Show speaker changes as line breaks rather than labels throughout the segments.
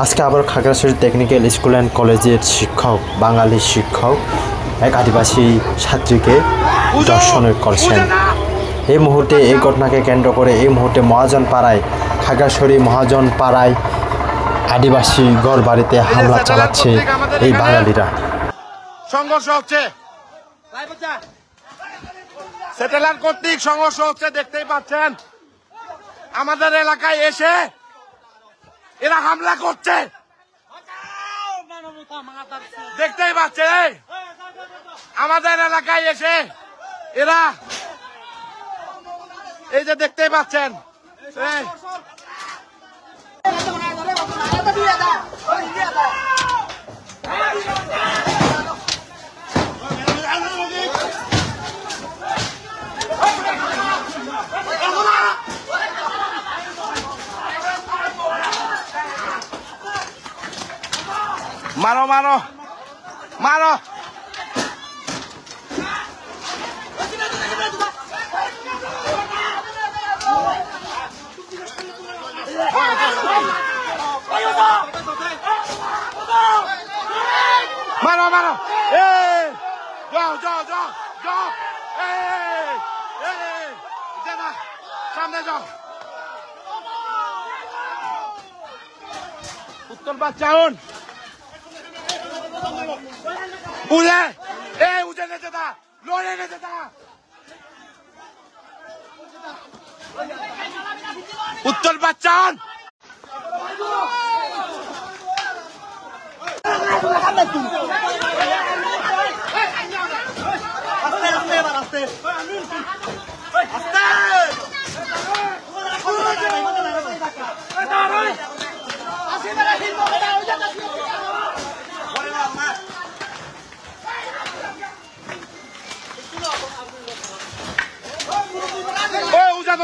আজকে আবার Khagrachari technical school and কলেজের শিক্ষক বাঙালি শিক্ষক এক আদিবাসী ছাত্রীকে দর্শন করছেন। এই মুহূর্তে এই ঘটনাকে কেন্দ্র করে এই মুহূর্তে মহাজন পাড়ায় খাগড়াছড়ি মহাজন পাড়ায় আদিবাসী গড় বাড়িতে হামলা চালাচ্ছে এই বাঙালিরা।
সংঘর্ষ হচ্ছে। স্যাটেলাইট কর্তৃক সংঘর্ষ হচ্ছে দেখতেই পাচ্ছেন। আমাদের এলাকায় এসে এরা হামলা করছে। দেখতেই পাচ্ছে আমাদের এলাকায় এসে এরা এই যে দেখতেই পাচ্ছেন মারো মারো। মারো। মারো মারো। এই। যাও যাও যাও যাও। এই এই দাদা সামনে যাও। উত্তর বাচ্চাউন উজে এ উজে গেছে তা লড়ে গেছে তা উত্তর বাচ্চান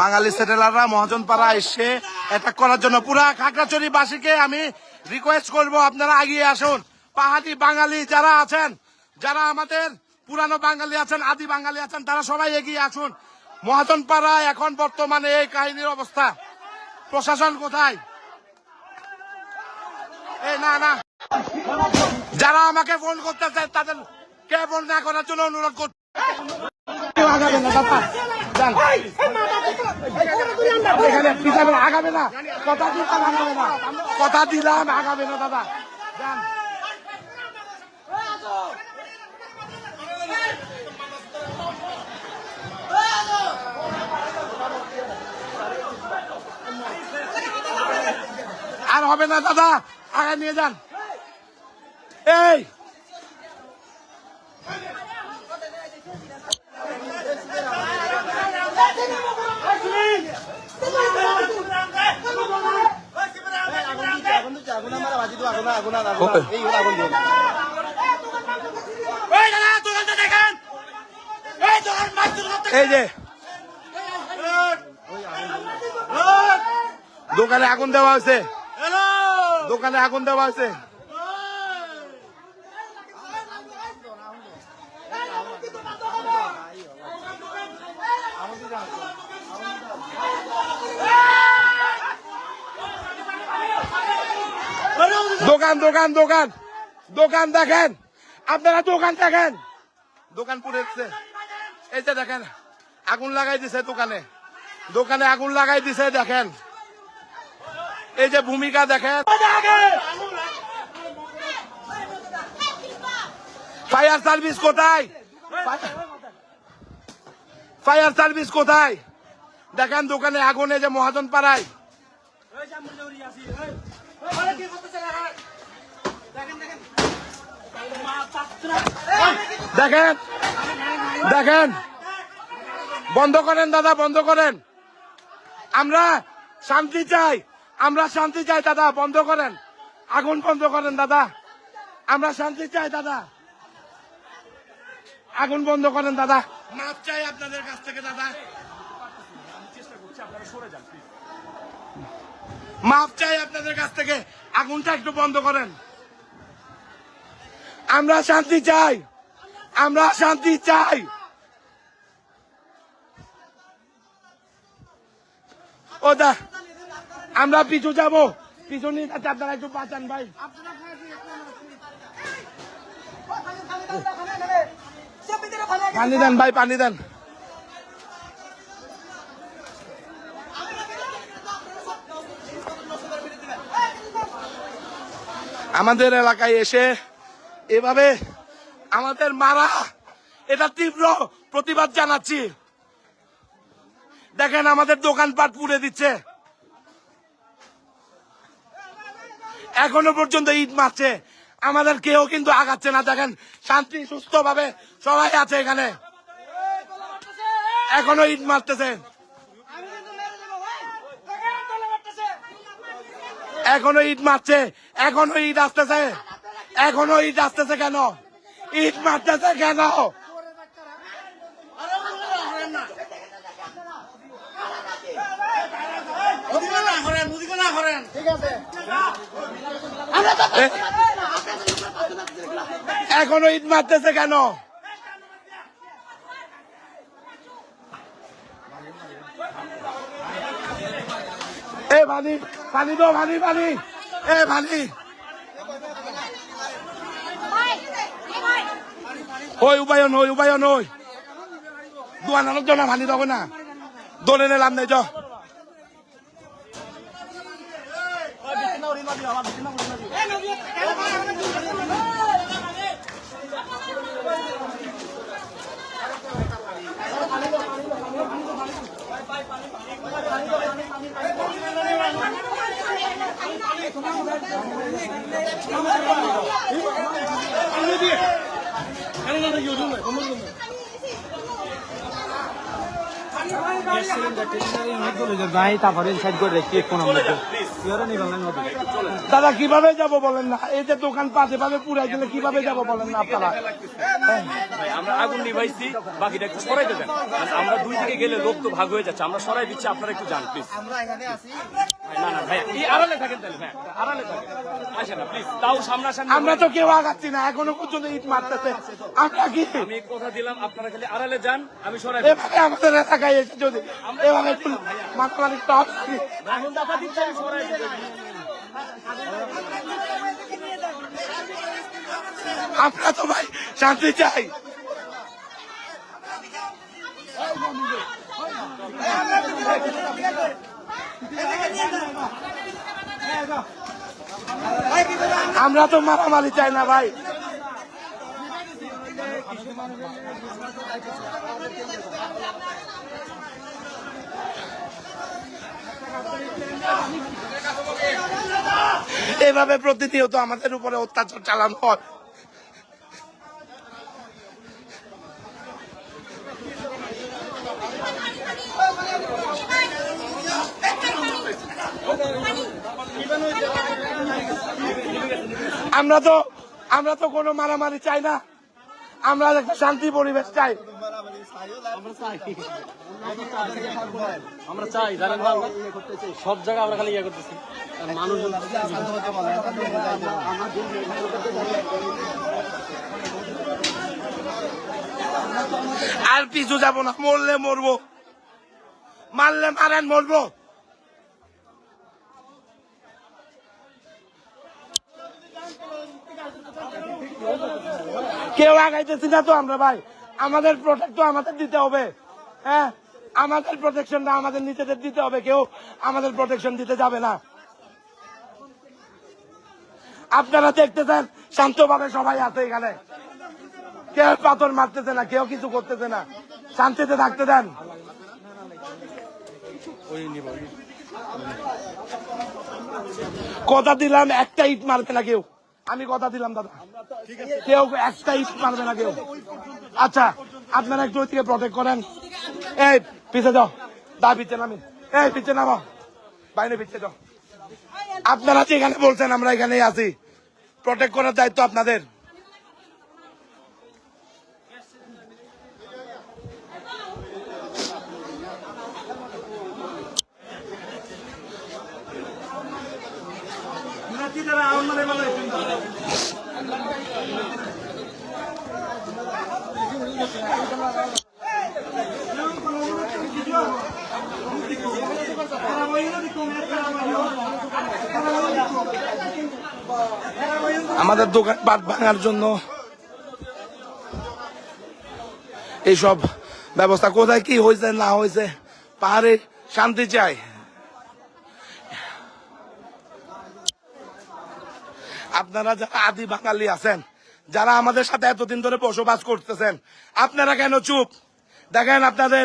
বাঙালি সেটেলাররা মহাজন পাড়া এসে অ্যাটাক করার জন্য পুরা খাগড়াছড়ি বাসীকে আমি রিকোয়েস্ট করব, আপনারা এগিয়ে আসুন। পাহাড়ি বাঙালি যারা আছেন, যারা আমাদের পুরানো বাঙালি আছেন, আদি বাঙালি আছেন, তারা সবাই এগিয়ে আসুন। মহাজন পাড়া এখন বর্তমানে এই কাহিনীর অবস্থা। প্রশাসন কোথায়? এই, না না। যারা আমাকে ফোন করতে চায় তাদের কে ফোন না করার জন্য অনুরোধ করছি। আগাবে না পিছাবে আগাবে কথা দিলাম আগাবে না। কথা দিলাম আগাবে না দাদা। যান আর হবে না দাদা। আগে নিয়ে যান। এই এই যে দোকানে আগুন দেওয়া আছে দোকানে আগুন দেওয়া হয়েছে। দোকান দোকান দোকান। দোকান দেখেন। আপনারা দোকান দেখেন। দোকান পুড়েছে এই যে দেখেন, আগুন লাগাই দিছে দোকানে। দোকানে আগুন লাগাই দিছে, দেখেন। এই যে ভূমিকা দেখেন। ফায়ার সার্ভিস কোথায়? ফায়ার সার্ভিস কোথায়? দেখেন দোকানে আগুনে যে মহাজন পাড়ায় দেখেন দেখেন। বন্ধ করেন দাদা বন্ধ করেন। আমরা শান্তি চাই আমরা শান্তি চাই দাদা বন্ধ করেন। আগুন বন্ধ করেন দাদা। আমরা শান্তি চাই দাদা। আগুন বন্ধ করেন দাদা। মাপ চাই আপনাদের কাছ থেকে দাদা। মাপ চাই আপনাদের কাছ থেকে। আগুনটা একটু বন্ধ করেন। আমরা শান্তি চাই। আমরা শান্তি চাই। ও দা আমরা পিছু যাব। পিছু নিয়ে যাচ্ছে আপনারা একটু বাঁচান ভাই। পানি দেন ভাই পানি দেন। আমাদের এলাকায় এসে এভাবে আমাদের মারা, এটা তীব্র প্রতিবাদ জানাচ্ছি। দেখেন আমাদের দোকানপাট পুড়ে দিচ্ছে। এখনও পর্যন্ত ঈদ মারছে। আমাদের কেউ কিন্তু আগাচ্ছে না। দেখেন, শান্তি সুস্থ ভাবে সবাই আছে এখানে। এখনও ঈদ মারতেছে। এখনও ইট মারছে, এখনও ইট আসতেছে। এখনও ইট আসতেছে কেন? ইট মারতেছে কেন? এখনও ইট মারতেছে কেন? এ ভানি পানি দো ভানি পানি এ ভানি ওই উপায়ন ওই উপায়ন ওই দোয়ান আলোক জনা ভানি দেবো না। দোলে নিলাম নাই চ
নাই তারপরে সাইড করে রেখে কোন আমরা
দাদা কীভাবে যাব বলেন না? এই যে দোকান পাঁচ এভাবে পুরাই দিলে কীভাবে যাব বলেন না আপনারা?
আমরা আগুন নিভাইছি বাকিটা একটু সরাইতে দেন। মানে আমরা দুই দিকে গেলে লোক তো ভাগ হয়ে যাচ্ছে আমরা সরাই দিচ্ছি আপনারা একটু যান প্লিজ না না ভাই এই আড়ালে থাকেন তাহলে ভাই আড়ালে থাকেন। আসেন না প্লিজ তাও সামনাসামনি
আমরা তো কেউ আগাচ্ছি না এখনও পর্যন্ত ঈদ মারতেছে। আমরা কি?
আমি কথা দিলাম আপনারা খালি আড়ালে যান আমি সরাই
আমাদের এলাকায় এসে যদি এভাবে
এখন
আমরা তো ভাই শান্তি চাই। আমরা তো মারামারি চাই না ভাই। এভাবে প্রতিনিয়ত আমাদের উপরে অত্যাচার চালানো হয়। আমরা তো আমরা তো কোনো মারামারি চাই না। আমরা একটা শান্তি পরিবেশ চাই।
আমরা চাই। জানেন সব জায়গায় আমরা খালি ইয়ে করতেছি। আর মানুষজন
আর পিছু যাব না মরলে মরবো। মারলে মারেন মরবো। কেউ আগাইতেছি না তো আমরা ভাই। আমাদের প্রোটেক্ট তো আমাদের দিতে হবে। হ্যাঁ? আমাদের প্রোটেকশনটা আমাদের নিজেদের দিতে হবে, কেউ আমাদের প্রোটেকশন দিতে যাবে না। আপনারা দেখতেছেন, শান্তভাবে সবাই আছে এখানে। কেউ পাথর মারতেছে না, কেউ কিছু করতেছে না। শান্তিতে থাকতে দেন। কথা দিলাম, একটা ইট মারবে না কেউ। আমি কথা দিলাম, দাদা। কেউ একটা ইট মারবে না কেউ। আচ্ছা আপনারা একটু ওইদিকে প্রটেক্ট করেন। এই, পিছে যাও। দা পিছে নামি। এই, পিছে নামো বাইরে ভিতরে যাও। আপনারা যেখানে বলছেন, আমরা এখানেই আছি। প্রটেক্ট করার দায়িত্ব আপনাদের। আমাদের দোকান পাট ভাঙার জন্য এইসব ব্যবস্থা কোথায় কি হয়েছে, না হয়েছে, পাহাড়ে শান্তি চাই। আপনারা যারা আদি বাঙালি আছেন যারা আমাদের সাথে এতদিন ধরে বসবাস করতেছেন আপনারা কেন চুপ? দেখেন আপনাদের